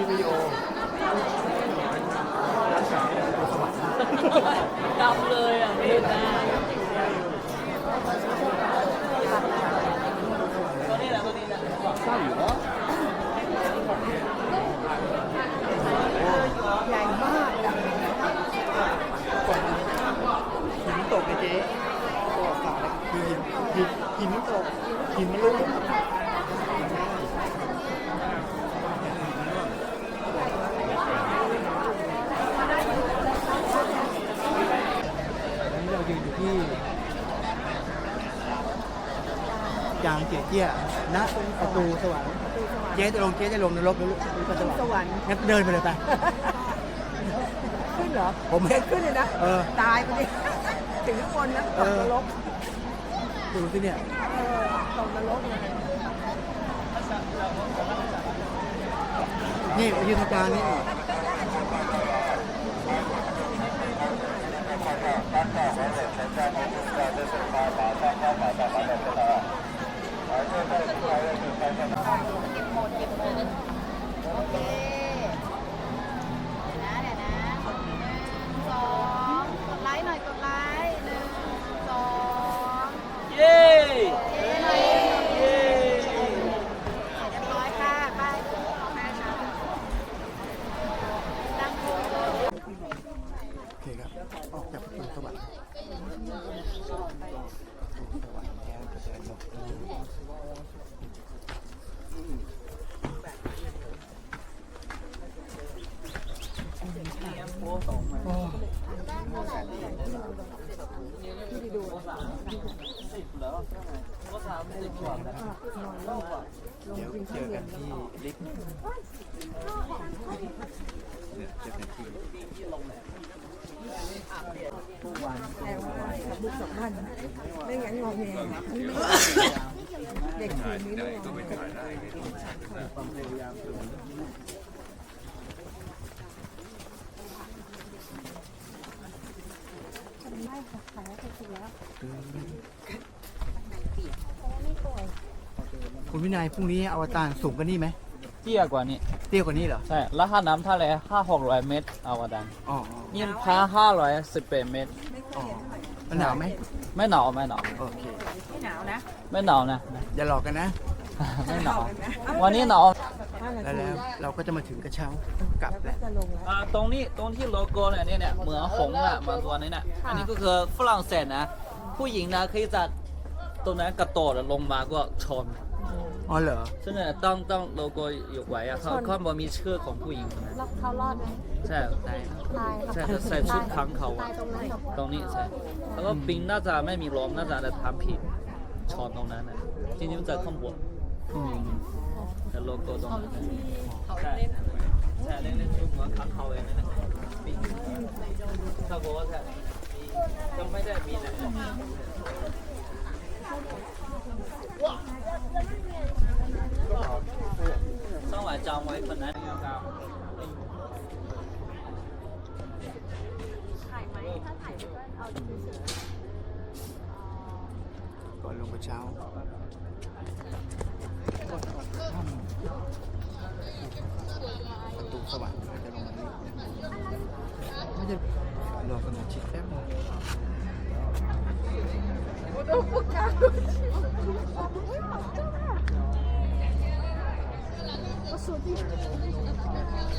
นี่วิดีโอดำเลยอะไม่ได้ตัวนี้แหละตัวนี้แหละเศร้าอยู่แล้วใหญ่มากอะหินตกไงเจ๊ประวัติศาสตร์หินหินหินตกหินมันลุ่มอันนี้เรายืนอยู่ที่ ยางเจียเจี้ยณประตูสวรรค์เจ๊จะลงเจ๊จะลงนรกหรือหรือประตูสวรรค์งั้นเดินไปเลยไปขึ้นเหรอผมเห็นขึ้นเลยนะเออ ตายไปดิถึงข้างบนนะตเอกอนรกดูสิเนี่ย เออตกนรกเลยนี่ไปยืนตรงกลางนี่ โอเคเดี๋ยวนะเดี๋ยวนะหนึ่งสองกดไลค์หน่อยกดไลค์หนึ่งสอง เย้ เย้หน่อย เย้ เรียบร้อยค่ะไปมาค่ะตั้งโค้ง โอเคครับ ออกจากประตูสวรรค์สวรรค์แล้วจะเดินลงโอ้ เดี๋ยวเจอกันที่ลิฟต์เนี่ยเจอกันที่แต่ว่าบุกสองพันไม่งั้นงอแงเด็กทีนี้ไม่งอแง คุณวินัยพรุ่งนี้อวตารสูงกว่านี้ไหมเตี้ยกว่านี้ เตี้ยกว่านี้เหรอ ใช่ แล้วค่าน้ำเท่าไหร่ห้าหกร้อยเมตรเอาวดันอ๋อนี่พันห้าร้อยสิบแปดเมตร อ๋อมันหนาวไหม ไม่หนาวไม่หนาวโอเค ไม่หนาวนะ ไม่หนาวนะ อย่าหลอกกันนะ ไม่หนาว วันนี้หนาวห้านาแล้วทีแล้วเราก็จะมาถึงกระเช้าต้องกลับแล้วก็แล้วจะลงแล้วอ่าตรงนี้ตรงที่โลโก้เนี่ยเนี่ยเนี่ยเหมือนหงส์อะเหมือนตัวนี้เนี่ยอันนี้ก็คือฝรั่งเศสนะ ผู้หญิงนะคือจะ ตรงนั้นกระโดดลงมาก็ชนอ๋อเหรอ ฉะนั้นต้องต้องโลโก้ยกไว้อะเขาชนบอมีเชือกของผู้หญิงคนนั้นแล้เขารอดไหมใช่ใช่ใช่ใส่ชุดค้งเขาอะตรงนี้ใช่แล้วก็ปิงน่าจะไม่มีล้มน่าจะแต่ทำผิดชนตรงนั้นนะจริงๆมันจะข้างบนอืแต่โลโก้ตรงนั้นนใช่ใช่เล่นเล่นชุดเหมือนงเขาเองนะปิงถ้าบอกว่าใช่จะไม่ได้มีหนัง กระเช้าประตูสวรรค์เราจะลงมา นี่ไ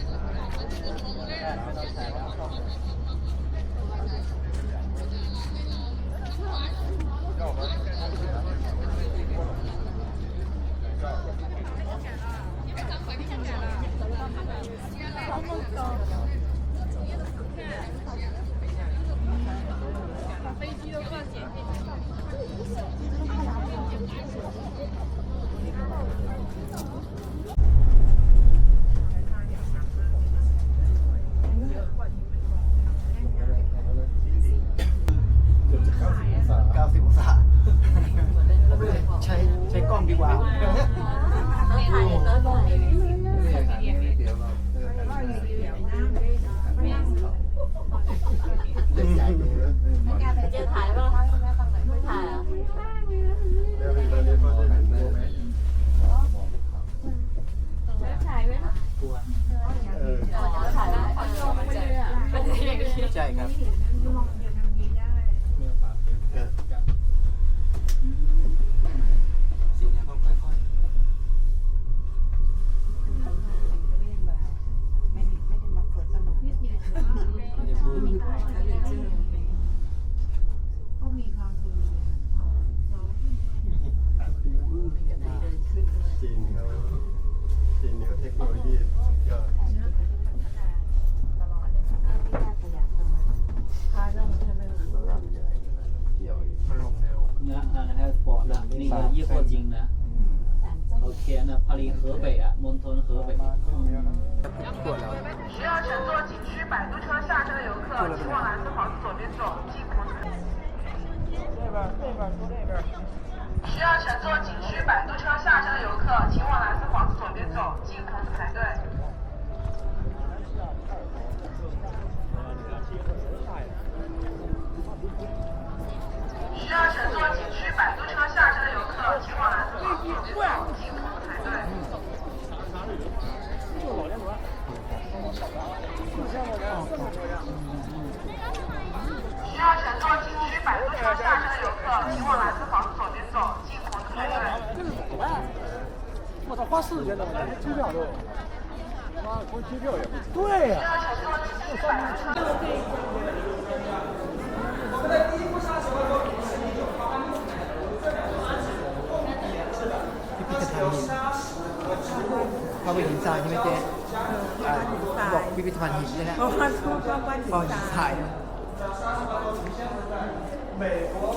ใช่ครับจริงครัจริงครัเทคโนโลยีสุดยอด 靠近呢？好甜呐，帕林河北啊，蒙屯河北。嗯。需要乘坐景区摆渡车下车的游客，请往蓝色房子左边走，进。这边，这边，坐这边。需要乘坐景区摆渡车下车的。花四千多买机票都，妈光机票也不对呀。我们在第一部沙石的时候，是一九八六年，我们这两个沙石都共研制的，它是由沙石和植物。它会变沙，你没听？啊，它会变沙，你没听？它会变沙，你没听？哦，变沙。美国。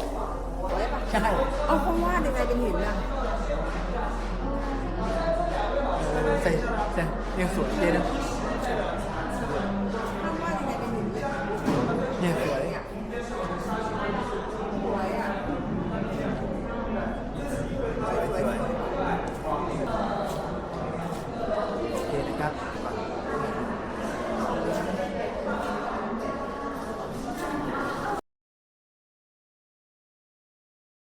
对吧？哦，它会变沙，你没听？哦，变沙。Eu sou a Vera.